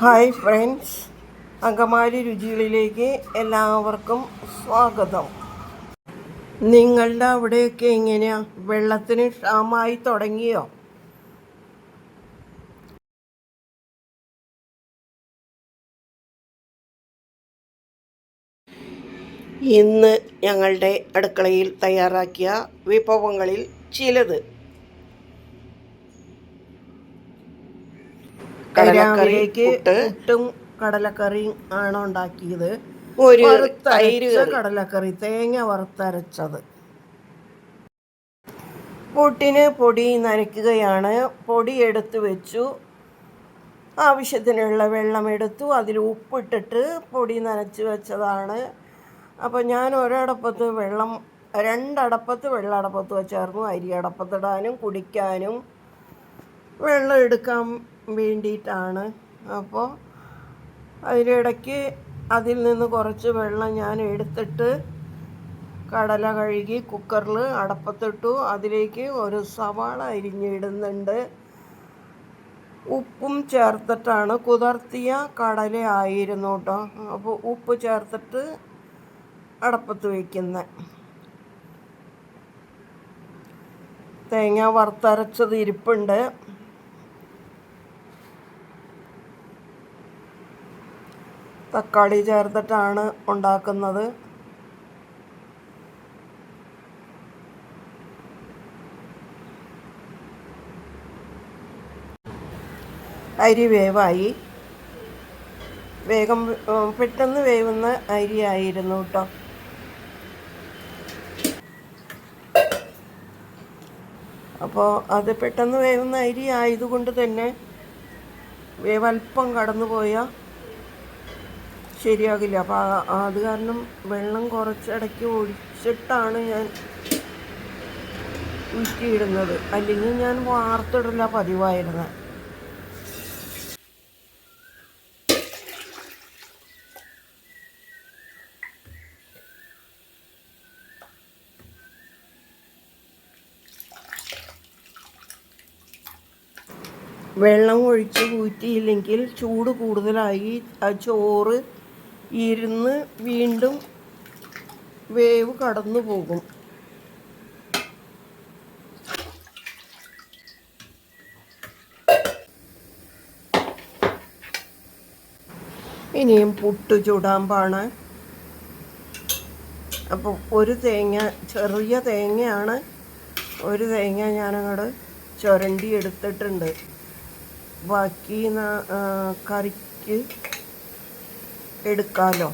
Hi friends Angamaly രുചികളിലേക്ക് എല്ലാവർക്കും സ്വാഗതം. നിങ്ങളുടെ അവിടെയൊക്കെ എങ്ങനെയാ? വെള്ളത്തിന് ക്ഷാമമായി തുടങ്ങിയോ? ഇന്ന് ഞങ്ങളുടെ അടുക്കളയിൽ തയ്യാറാക്കിയ വിഭവങ്ങളിൽ ചിലത് കടലക്കറിക്ക് പുട്ടും. കടലക്കറിയും ആണ് ഉണ്ടാക്കിയത്. ഒരു തൈര് കടലക്കറി തേങ്ങ വറുത്തരച്ചത്. പുട്ടിന് പൊടി നനയ്ക്കുകയാണ്. പൊടി എടുത്തു വെച്ചു. ആവശ്യത്തിനുള്ള വെള്ളം എടുത്തു. അതിൽ ഉപ്പിട്ടിട്ട് പൊടി നനച്ച് വെച്ചതാണ്. അപ്പോൾ ഞാൻ ഒരടപ്പത്ത് വെള്ളം രണ്ടടപ്പത്ത് വെള്ളം അടപ്പത്ത് വെച്ചായിരുന്നു. അരി അടപ്പത്തിടാനും കുടിക്കാനും. വെള്ളം എടുക്കാൻ വേണ്ടിയിട്ടാണ്. അപ്പോൾ അതിനിടയ്ക്ക് അതിൽ നിന്ന് കുറച്ച് വെള്ളം ഞാൻ എടുത്തിട്ട് കടല കഴുകി കുക്കറിൽ അടപ്പത്തിട്ടു. അതിലേക്ക് ഒരു സവാള അരിഞ്ഞിടുന്നുണ്ട്. ഉപ്പും ചേർത്തിട്ടാണ് കുതിർത്തിയ കടല ആയിരുന്നു കേട്ടോ അപ്പോൾ ഉപ്പ് ചേർത്തിട്ട് അടപ്പത്ത് വയ്ക്കുന്നത് തേങ്ങ വറുത്തരച്ചത് ഇരിപ്പുണ്ട്. തക്കാളി ചേർത്തിട്ടാണ് ഉണ്ടാക്കുന്നത്. അരി വേവായി. വേഗം പെട്ടെന്ന് വേവുന്ന അരി ആയിരുന്നു കേട്ടോ അപ്പോൾ അത് പെട്ടെന്ന് വേവുന്ന അരി ആയതുകൊണ്ട് തന്നെ വേവൽപ്പം കടന്നു പോയാൽ ശരിയാകില്ല. അപ്പോൾ അത് കാരണം വെള്ളം കുറച്ചിടയ്ക്ക് ഒഴിച്ചിട്ടാണ് ഞാൻ ഊറ്റിയിടുന്നത് അല്ലെങ്കിൽ ഞാൻ വാർത്തിടില്ല പതിവായിരുന്നത് വെള്ളം ഒഴിച്ച് ഊറ്റിയില്ലെങ്കിൽ ചൂട് കൂടുതലായി. ആ ചോറ് ഇരുന്ന് വീണ്ടും വേവ് കടന്നു പോകും. ഇനിയും പുട്ട് ചുടാമ്പാണ് അപ്പോൾ ഒരു തേങ്ങ ചെറിയ തേങ്ങയാണ്. ഒരു തേങ്ങ ഞാനങ്ങോട്ട് ചുരണ്ടി എടുത്തിട്ടുണ്ട്. ബാക്കി കറിക്ക് എടുക്കാമല്ലോ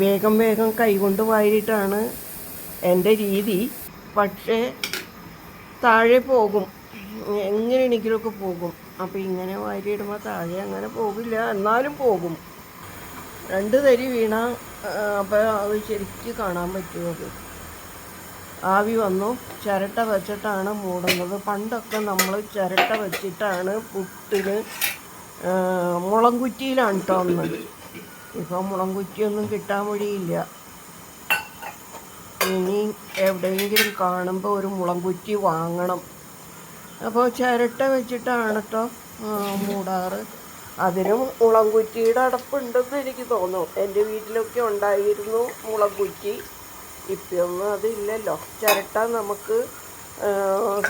വേഗം വേഗം കൈകൊണ്ട് വാരിയിട്ടാണ് എന്റെ രീതി. പക്ഷേ താഴെ പോകും. എങ്ങനെയാണെങ്കിലുമൊക്കെ പോകും. അപ്പോൾ ഇങ്ങനെ വാരിയിടുമ്പോൾ താഴെ അങ്ങനെ പോകില്ല. എന്നാലും പോകും. രണ്ട് തരി വീണ അപ്പോൾ അത് ശരിക്ക് കാണാൻ പറ്റും അത്? ആവി വന്നു. ചിരട്ട വെച്ചിട്ടാണ് മൂടുന്നത്. പണ്ടൊക്കെ നമ്മൾ ചിരട്ട വെച്ചിട്ടാണ് പുട്ടിന് മുളങ്കുറ്റിയിലാണ് തോന്നുന്നത് ഇപ്പോൾ മുളങ്കുറ്റിയൊന്നും കിട്ടാൻ വഴിയില്ല. ഇനി എവിടെയെങ്കിലും കാണുമ്പോൾ ഒരു മുളങ്കുറ്റി വാങ്ങണം. അപ്പോൾ ചിരട്ട വെച്ചിട്ടാണ് കേട്ടോ മൂടാറ്. അതിനും മുളംകുറ്റിയുടെ അടപ്പുണ്ടെന്ന് എനിക്ക് തോന്നുന്നു. എന്റെ വീട്ടിലൊക്കെ ഉണ്ടായിരുന്നു മുളംകുറ്റി ഇപ്പൊന്നും അതില്ലല്ലോ. ചിരട്ട നമുക്ക്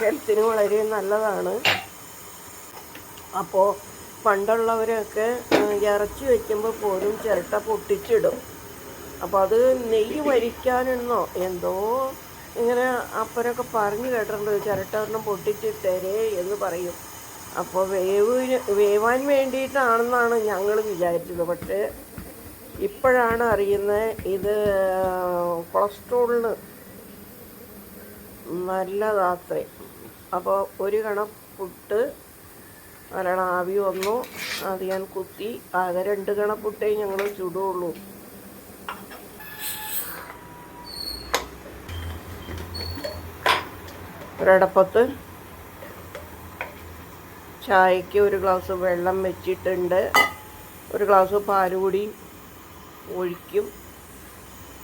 ഹെൽത്തിന് വളരെ നല്ലതാണ്. അപ്പോൾ പണ്ടുള്ളവരൊക്കെ ഇറച്ചി വയ്ക്കുമ്പോൾ പോലും ചിരട്ട പൊട്ടിച്ചിടും. അപ്പോൾ അത് നെയ്യ് വരിക്കാനെന്നോ എന്തോ ഇങ്ങനെ അപ്പനൊക്കെ പറഞ്ഞു കേട്ടിട്ടുണ്ട് ചിരട്ട ഒരെണ്ണം പൊട്ടിച്ചിട്ടേരേ എന്ന് പറയും. അപ്പോൾ വേവിന് വേവാൻ വേണ്ടിയിട്ടാണെന്നാണ് ഞങ്ങൾ വിചാരിച്ചത്. പക്ഷേ ഇപ്പോഴാണ് അറിയുന്നത് ഇത് കൊളസ്ട്രോളിന് നല്ലതാത്രേ. അപ്പോൾ ഒരു കണം പുട്ട് നല്ലോണം ആവി വന്നു അത് ഞാൻ കുത്തി ആകെ രണ്ട് കണ പുട്ടേ ഞങ്ങൾ ചുടുള്ളൂ. ഒരടപ്പത്ത് ചായക്ക് ഒരു ഗ്ലാസ് വെള്ളം വെച്ചിട്ടുണ്ട്. ഒരു ഗ്ലാസ് പാൽ കൂടി ഒഴിക്കും.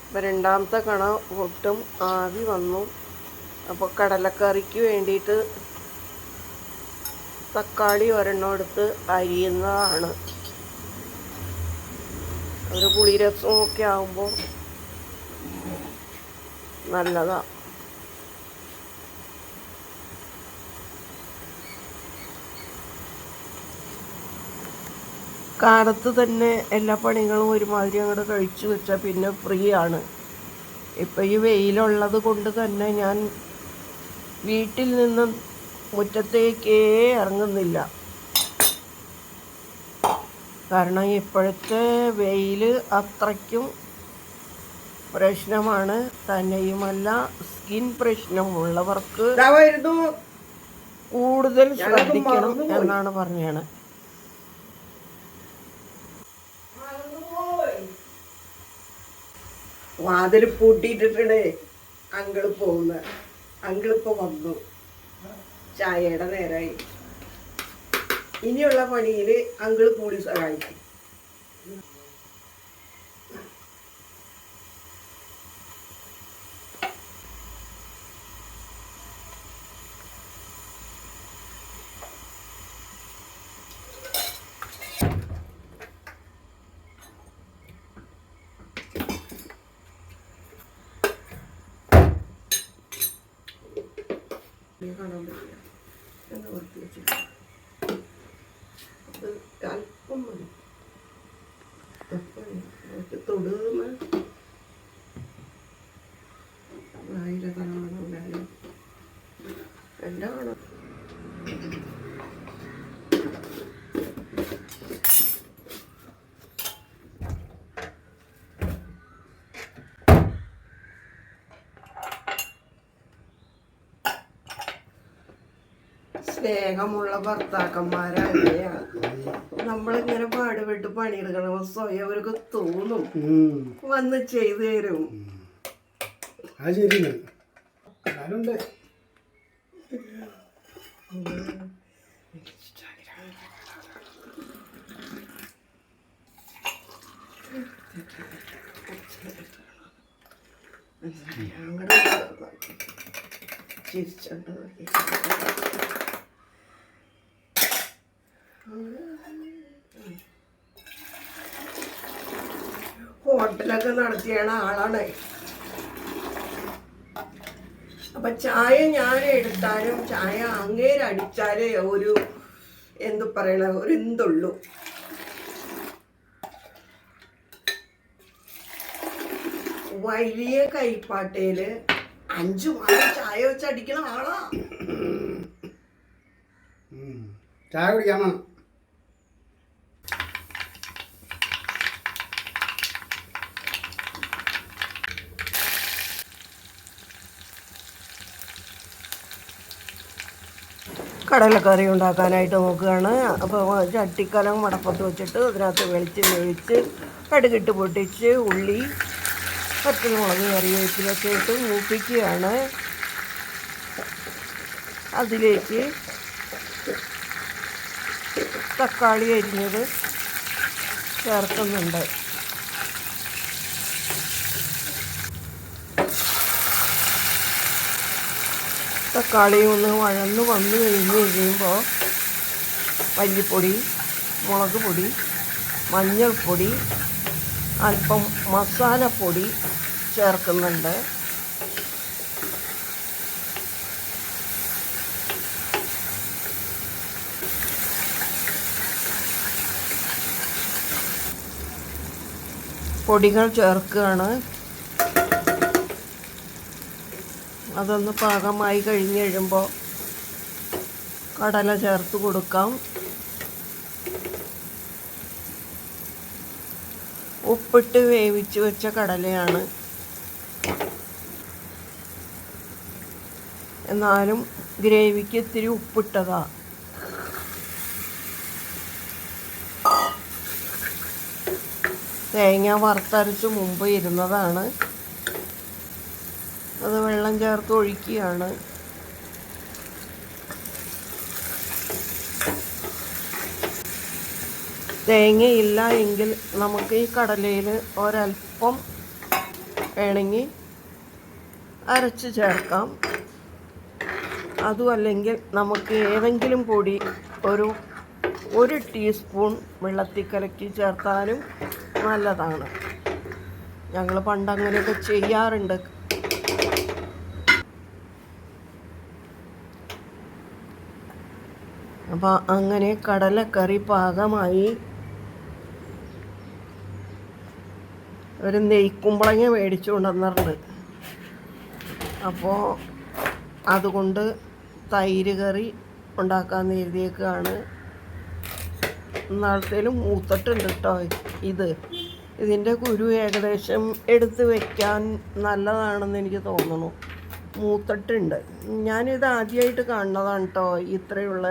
അപ്പോൾ രണ്ടാമത്തെ കണ ഒട്ടും ആവി വന്നു. അപ്പോൾ കടലക്കറിക്ക് വേണ്ടിയിട്ട് തക്കാളി ഒരെണ്ണം എടുത്ത് അരിയുന്നതാണ്. ഒരു പുളിരസവും ഒക്കെ ആകുമ്പോൾ നല്ലതാണ് കാലത്ത് തന്നെ എല്ലാ പണികളും ഒരുമാതിരി അങ്ങോട്ട് കഴിച്ചു വെച്ചാൽ പിന്നെ ഫ്രീ ആണ് ഇപ്പം ഈ വെയിലുള്ളത് കൊണ്ട് തന്നെ ഞാൻ വീട്ടിൽ നിന്ന് മുറ്റത്തേക്കേ ഇറങ്ങുന്നില്ല. കാരണം ഇപ്പോഴത്തെ വെയിൽ അത്രയ്ക്കും പ്രശ്നമാണ്. തന്നെയുമല്ല സ്കിൻ പ്രശ്നമുള്ളവർക്ക് കൂടുതൽ ശ്രദ്ധിക്കണം. എന്നാണ് പറഞ്ഞത്. വാതിൽ പൂട്ടിയിട്ടിട്ടുണ്ട് അങ്കിൾ പോകുന്ന അങ്കിളിപ്പോ വന്നു. ചായയുടെ നേരായി. ഇനിയുള്ള പണിയിൽ അങ്കിൾ കൂടി സഹായിക്കും. ഇനി കാണാൻ പറ്റില്ല. എന്ന് ഓർത്ത് വെച്ചിട്ട്. അത് അല്പം മതി. തൊടുന്ന ആയിരത്തണോ എല്ലാം കാണാം സ്നേഹമുള്ള ഭർത്താക്കന്മാരങ്ങനെയാണ് നമ്മളിങ്ങനെ പാടുപെട്ട് പണിയെടുക്കണം സ്വയം അവർക്ക് തോന്നും. വന്ന് ചെയ്തു തരും. അത് ശരിയാണ് ഞാനുണ്ട് അങ്ങോട്ട് ചിരിച്ചോണ്ട് നോക്കി. നടത്തിയ ആളാണ് അപ്പൊ ചായ ഞാൻ എടുത്താലും ചായ അങ്ങേരടിച്ചാലേ ഒരു എന്തു പറയണ ഒരു എന്തുള്ളൂ വലിയ കൈപ്പാട്ടയിൽ അഞ്ചു മാസം ചായ വെച്ച് അടിക്കണ ആളാ. ചായ കുടിക്കാമോ കടലക്കറി ഉണ്ടാക്കാനായിട്ട് നോക്കുകയാണ്. അപ്പോൾ ചട്ടിക്കലം മടപ്പത്ത് വെച്ചിട്ട് അതിനകത്ത് വെളിച്ചെണ്ണ ഒഴിച്ച് കടുകിട്ട് പൊട്ടിച്ച് ഉള്ളി പച്ചമുളക് കറിവേപ്പിലൊക്കെ ഇട്ട് മൂപ്പിക്കുകയാണ്. അതിലേക്ക് തക്കാളി അരിഞ്ഞത് ചേർക്കുന്നുണ്ട്. തക്കാളി ഒന്ന് വഴന്ന് വന്ന് കഴിഞ്ഞ് കഴിയുമ്പോൾ മല്ലിപ്പൊടി മുളക് പൊടി മഞ്ഞൾപ്പൊടി അല്പം മസാലപ്പൊടി ചേർക്കുന്നുണ്ട്. പൊടികൾ ചേർക്കുകയാണ്. അതൊന്ന് പാകമായി കഴിഞ്ഞ് കഴിയുമ്പോൾ കടല ചേർത്ത് കൊടുക്കാം. ഉപ്പിട്ട് വേവിച്ച് വെച്ച കടലയാണ്. എന്നാലും ഗ്രേവിക്ക് ഇത്തിരി ഉപ്പിട്ടതാ. തേങ്ങ വറുത്തരച്ച് മുമ്പ് ഇരുന്നതാണ്. അത് വെള്ളം ചേർത്ത് ഒഴിക്കുകയാണ്. തേങ്ങയില്ല എങ്കിൽ നമുക്ക് ഈ കടലയിൽ ഒരൽപ്പം വേണമെങ്കിൽ അരച്ച് ചേർക്കാം. അതുമല്ലെങ്കിൽ നമുക്ക് ഏതെങ്കിലും പൊടി ഒരു ഒരു ടീസ്പൂൺ വെള്ളത്തിൽ കലക്കി ചേർത്താലും നല്ലതാണ്. ഞങ്ങൾ പണ്ടങ്ങനെയൊക്കെ ചെയ്യാറുണ്ട്. അപ്പോൾ അങ്ങനെ കടലക്കറി പാകമായി. ഒരു നെയ്ക്കുമ്പളങ്ങ മേടിച്ചു കൊണ്ടുവന്നിട്ടുണ്ട് അപ്പോൾ അതുകൊണ്ട് തൈര് കറി ഉണ്ടാക്കാൻ എഴുതിയേക്കാണ് നാളത്തേലും മൂത്തിട്ടുണ്ട് കേട്ടോ ഇത്. ഇതിന്റെ കുരു ഏകദേശം എടുത്ത് വയ്ക്കാൻ നല്ലതാണെന്ന് എനിക്ക് തോന്നുന്നു. മൂത്തിട്ടുണ്ട്. ഞാനിത് ആദ്യമായിട്ട് കാണുന്നതാണ് കേട്ടോ ഇത്രയുള്ള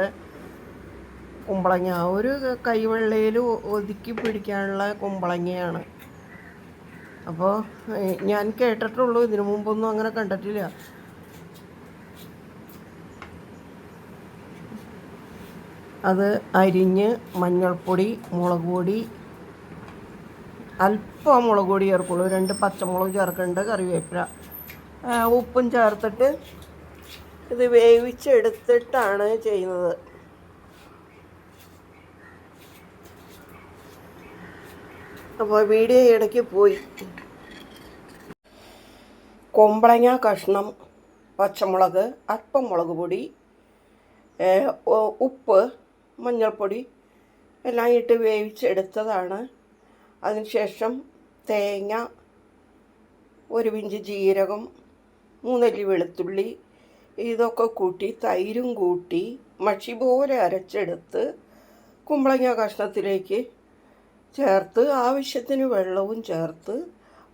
കുമ്പളങ്ങ. ഒരു കൈവെള്ളയിൽ ഒതുക്കി പിടിക്കാനുള്ള കുമ്പളങ്ങയാണ്. അപ്പോൾ ഞാൻ കേട്ടിട്ടുള്ളൂ. ഇതിനു മുമ്പൊന്നും അങ്ങനെ കണ്ടിട്ടില്ല. അത് അരിഞ്ഞ് മഞ്ഞൾപ്പൊടി മുളക് പൊടി അല്പം മുളക് പൊടി ചേർക്കുള്ളൂ. രണ്ട് പച്ചമുളക് ചേർക്കേണ്ട കറിവേപ്പില. ഉപ്പും ചേർത്തിട്ട് ഇത് വേവിച്ചെടുത്തിട്ടാണ് ചെയ്യുന്നത്. അപ്പോൾ വീഡിയോ ഇടയ്ക്ക് പോയി. കൊമ്പളങ്ങ കഷ്ണം പച്ചമുളക് അല്പം മുളക് പൊടി ഉപ്പ് മഞ്ഞൾപ്പൊടി എല്ലാം ഇട്ട് വേവിച്ചെടുത്തതാണ്. അതിനുശേഷം തേങ്ങ ഒരു പിഞ്ച് ജീരകം മൂന്നല്ലി വെളുത്തുള്ളി ഇതൊക്കെ കൂട്ടി തൈരും കൂട്ടി മഷി പോലെ അരച്ചെടുത്ത് കുമ്പളങ്ങ കഷ്ണത്തിലേക്ക് ചേർത്ത് ആവശ്യത്തിന് വെള്ളവും ചേർത്ത്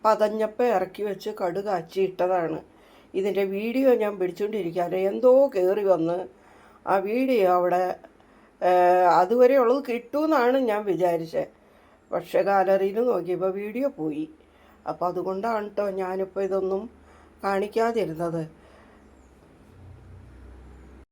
പതഞ്ഞപ്പം ഇറക്കി വെച്ച് കടുക് ഇട്ടതാണ്. ഇതിന്റെ വീഡിയോ ഞാൻ പിടിച്ചുകൊണ്ടിരിക്കാതെ എന്തോ കയറി വന്ന് ആ വീഡിയോ അവിടെ അതുവരെ ഉള്ളത് കിട്ടുമെന്നാണ് ഞാൻ വിചാരിച്ചത് പക്ഷേ ഗാലറിയിൽ നോക്കിയപ്പോൾ വീഡിയോ പോയി. അപ്പോൾ അതുകൊണ്ടാണ് കേട്ടോ ഞാനിപ്പോൾ ഇതൊന്നും കാണിക്കാതിരുന്നത്.